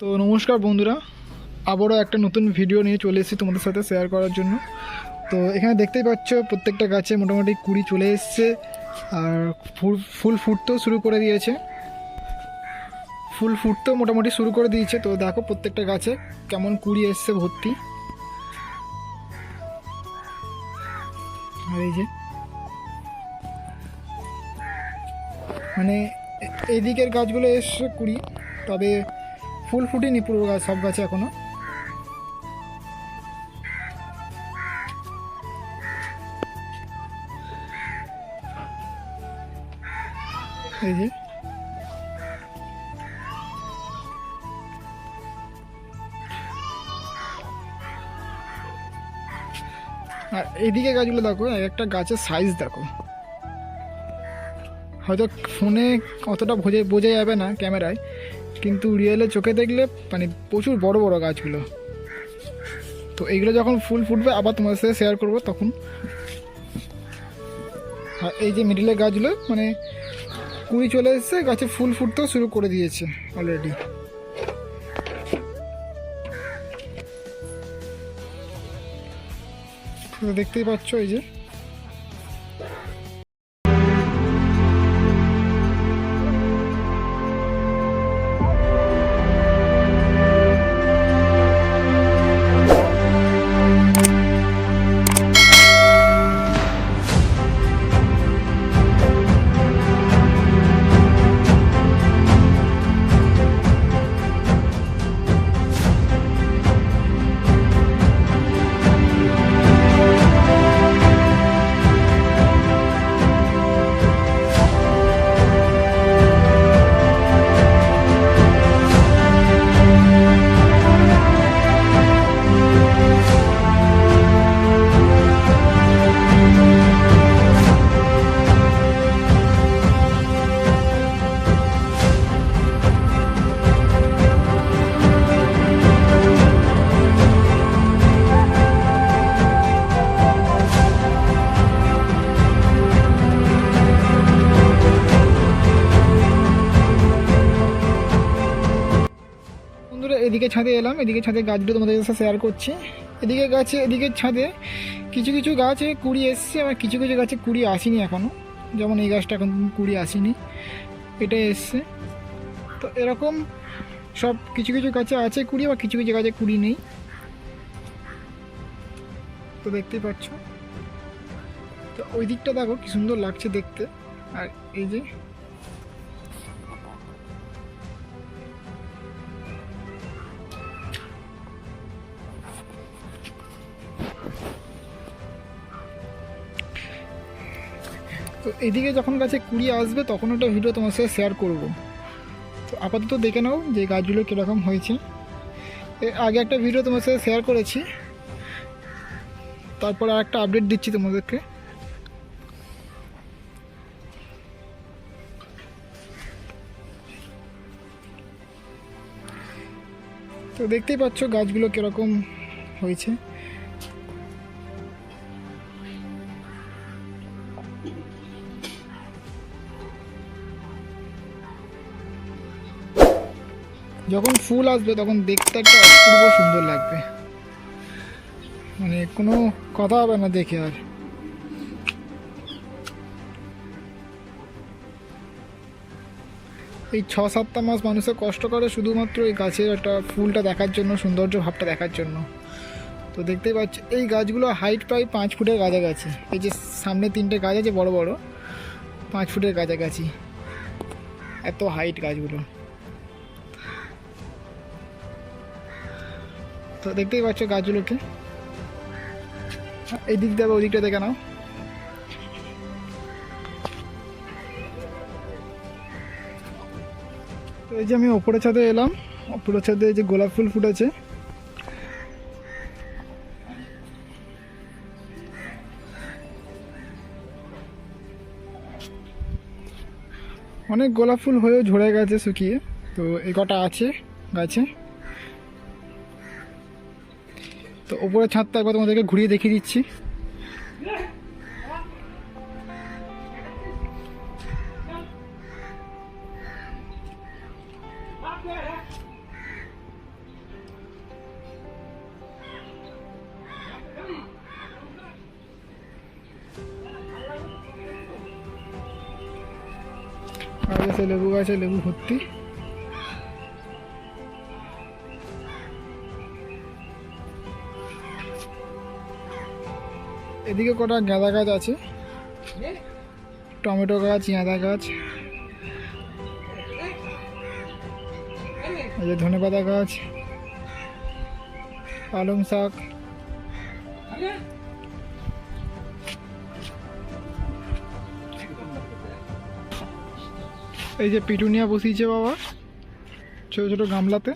তো নমস্কার বন্ধুরা, আবারও একটা নতুন ভিডিও নিয়ে চলে এসেছি তোমাদের সাথে শেয়ার করার জন্য। তো এখানে দেখতেই পাচ্ছ, প্রত্যেকটা গাছে মোটামুটি কুড়ি চলে এসছে, আর ফুল ফুল ফুটতেও শুরু করে দিয়েছে। ফুল ফুটতেও মোটামুটি শুরু করে দিয়েছে, তো দেখো প্রত্যেকটা গাছে কেমন কুড়ি এসছে ভর্তি। আর এই যে মানে এ- এইদিকের গাছগুলো এসছে কুড়ি, তবে ফুল ফুটেনি পুরো গাছ সব গাছে এখনও? এই যে। আর এইদিকে গাছগুলো দেখো, একটা গাছের সাইজ দেখো। হয়তো ফোনে অতটা বোঝে, বোঝা যাবে না ক্যামেরায় কিন্তু রিয়েলে চোখে দেখলে মানে প্রচুর বড় বড় গাছগুলো। তো এইগুলো যখন ফুল ফুটবে, আবার তোমার সাথে শেয়ার করব তখন। আর এই যে মিডিলের গাছগুলো মানে কুড়ি চলে এসছে, গাছে ফুল ফুটতেও শুরু করে দিয়েছে অলরেডি দেখতেই পাচ্ছ এই যে। এদিকে ছাদে এলাম, এদিকে ছাদে গাছগুলো তোমাদের সাথে শেয়ার করছি। এদিকে গাছে, এদিকে ছাদে কিছু কিছু গাছে কুড়ি এসছে, আবার কিছু কিছু গাছে কুড়ি আসেনি এখনও যেমন এই গাছটা এখন কুড়ি আসেনি, এটা এসছে। তো এরকম সব কিছু কিছু গাছে আছে কুড়ি বা কিছু কিছু গাছে কুড়ি নেই। তো দেখতেই পাচ্ছ। তো ওই দিকটা দেখো, কি সুন্দর লাগছে দেখতে। আর এই যে তো এদিকে যখন গাছে কুড়ি আসবে, তখন ওটা ভিডিও তোমার সাথে শেয়ার করব। তো আপাতত দেখে নাও যে গাছগুলো কীরকম হয়েছে। আগে একটা ভিডিও তোমার সাথে শেয়ার করেছি। তারপর আর একটা আপডেট দিচ্ছি তোমাদেরকে। তো দেখতেই পাচ্ছ গাছগুলো কীরকম হয়েছে। যখন ফুল আসবে, তখন দেখতে একটা অপূর্ব সুন্দর লাগবে। মানে কোনো কথা হবে না দেখে আর। এই ছ সাতটা মাস মানুষের কষ্ট করে শুধুমাত্র এই গাছের একটা ফুলটা দেখার জন্য, সৌন্দর্য ভাবটা দেখার জন্য। তো দেখতেই পাচ্ছ, এই গাছগুলো হাইট প্রায় পাঁচ ফুটের কাছাকাছি। এই যে সামনে তিনটে গাছ আছে, বড় বড়, পাঁচ ফুটের কাছাকাছি। এত হাইট গাছগুলো। তো দেখতেই পাচ্ছ গাছগুলোকে। এই দিক দেখো ওই দিকটা দেখে নাও। তো এই যে আমি ওপরে ছাদে এলাম, ওপরের ছাদে যে গোলাপ ফুল ফুটেছে। অনেক গোলাপ ফুল হয়েও ঝরে গেছে শুকিয়ে। তো এই কটা আছে গাছে? তো ওপরে ছাদটা একবার তোমাদেরকে ঘুরিয়ে দেখিয়ে দিচ্ছি। লেবু গাছে লেবু ভর্তি। এদিকে কটা গাঁদা গাছ আছে। টমেটো গাছ গাঁদা গাছ। যে ধনে পাতা গাছ। পালং শাক। এই যে পিটুনিয়া বসিয়েছে বাবা, ছোট ছোট গামলাতে।